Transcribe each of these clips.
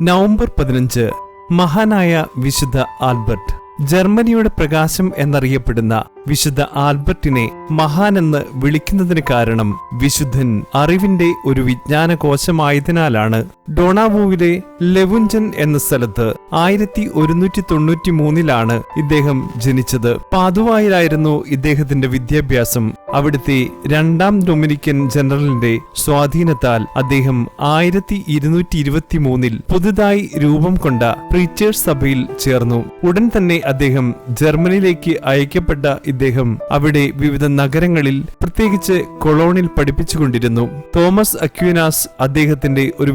November പതിനഞ്ച് മഹാനായ വിശുദ്ധ ആൽബർട്ട്. ജർമ്മനിയുടെ പ്രകാശം എന്നറിയപ്പെടുന്ന വിശുദ്ധ ആൽബർട്ടിനെ മഹാനെന്ന് വിളിക്കുന്നതിന് കാരണം വിശുദ്ധൻ അറിവിന്റെ ഒരു വിജ്ഞാന കോശമായതിനാലാണ് ഡോണാവൂവിലെ ലെവുഞ്ചൻ എന്ന സ്ഥലത്ത് ആയിരത്തി ഒരുന്നൂറ്റി തൊണ്ണൂറ്റി മൂന്നിലാണ് ഇദ്ദേഹം ജനിച്ചത്. പാതുവായിലായിരുന്നു ഇദ്ദേഹത്തിന്റെ വിദ്യാഭ്യാസം. അവിടുത്തെ രണ്ടാം ഡൊമിനിക്കൻ ജനറലിന്റെ സ്വാധീനത്താൽ അദ്ദേഹം ആയിരത്തി ഇരുന്നൂറ്റി ഇരുപത്തി മൂന്നിൽ പുതുതായി രൂപം കൊണ്ട പ്രീച്ചേഴ്സ് സഭയിൽ ചേർന്നു. ഉടൻ തന്നെ അദ്ദേഹം ജർമ്മനിയിലേക്ക് അയക്കപ്പെട്ട ഇദ്ദേഹം അവിടെ വിവിധ നഗരങ്ങളിൽ പ്രത്യേകിച്ച് കൊളോണിൽ പഠിപ്പിച്ചുകൊണ്ടിരുന്നു. തോമസ് അക്യൂനാസ് അദ്ദേഹത്തിന്റെ ഒരു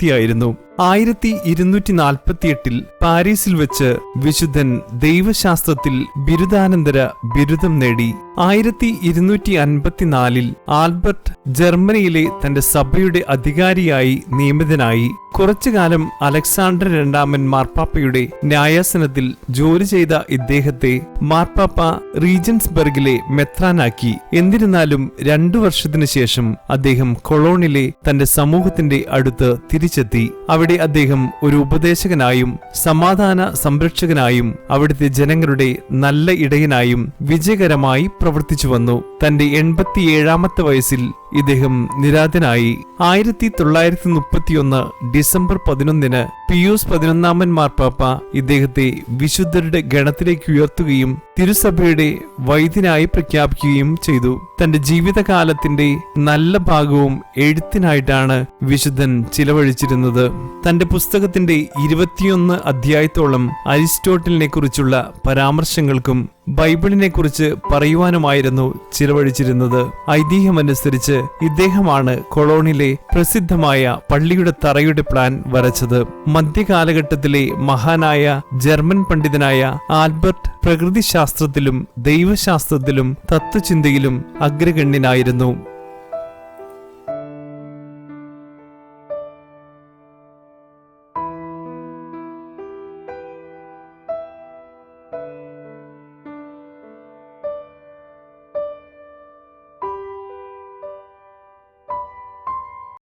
വിദ്യാർത്ഥിയായിരുന്നു ആയിരത്തി ഇരുന്നൂറ്റി നാൽപ്പത്തിയെട്ടിൽ പാരീസിൽ വെച്ച് വിശുദ്ധൻ ദൈവശാസ്ത്രത്തിൽ ബിരുദാനന്തര ബിരുദം നേടി. ആയിരത്തി ഇരുന്നൂറ്റി അൻപത്തിനാലിൽ ആൽബർട്ട് ജർമ്മനിയിലെ തന്റെ സഭയുടെ അധികാരിയായി നിയമിതനായി. കുറച്ചുകാലം അലക്സാണ്ടർ രണ്ടാമൻ മാർപ്പാപ്പയുടെ ന്യായാസനത്തിൽ ജോലി ചെയ്ത ഇദ്ദേഹത്തെ മാർപ്പാപ്പ റീജൻസ്ബർഗിലെ മെത്രാനാക്കി. എന്നിരുന്നാലും രണ്ടു വർഷത്തിനു ശേഷം അദ്ദേഹം കൊളോണിലെ തന്റെ സമൂഹത്തിന്റെ അടുത്ത് തിരിച്ചെത്തി. അവിടെ അദ്ദേഹം ഒരു ഉപദേശകനായും സമാധാന സംരക്ഷകനായും അവിടുത്തെ ജനങ്ങളുടെ നല്ല ഇടയനായും വിജയകരമായി പ്രവർത്തിച്ചു വന്നു. തന്റെ എൺപത്തിയേഴാമത്തെ വയസ്സിൽ ഇദ്ദേഹം നിരാതനായി. ആയിരത്തി തൊള്ളായിരത്തി മുപ്പത്തിയൊന്ന് ഡിസംബർ പതിനൊന്നിന് പിയൂസ് പതിനൊന്നാമൻ മാർപ്പാപ്പ ഇദ്ദേഹത്തെ വിശുദ്ധരുടെ ഗണത്തിലേക്ക് ഉയർത്തുകയും തിരുസഭയുടെ വൈദ്യനായി പ്രഖ്യാപിക്കുകയും ചെയ്തു. തന്റെ ജീവിതകാലത്തിന്റെ നല്ല ഭാഗവും എഴുത്തിനായിട്ടാണ് വിശുദ്ധൻ ചിലവഴിച്ചിരുന്നത്. തന്റെ പുസ്തകത്തിന്റെ ഇരുപത്തിയൊന്ന് അധ്യായത്തോളം അരിസ്റ്റോട്ടലിനെ കുറിച്ചുള്ള പരാമർശങ്ങൾക്കും ബൈബിളിനെ കുറിച്ച് പറയുവാനുമായിരുന്നു ചിലവഴിച്ചിരുന്നത്. ഐതിഹ്യമനുസരിച്ച് ഇദ്ദേഹമാണ് കൊളോണിലെ പ്രസിദ്ധമായ പള്ളിയുടെ തറയുടെ പ്ലാൻ വരച്ചത്. മധ്യകാലഘട്ടത്തിലെ മഹാനായ ജർമ്മൻ പണ്ഡിതനായ ആൽബർട്ട് പ്രകൃതിശാസ്ത്രത്തിലും ദൈവശാസ്ത്രത്തിലും തത്വചിന്തയിലും അഗ്രഗണ്യനായിരുന്നു.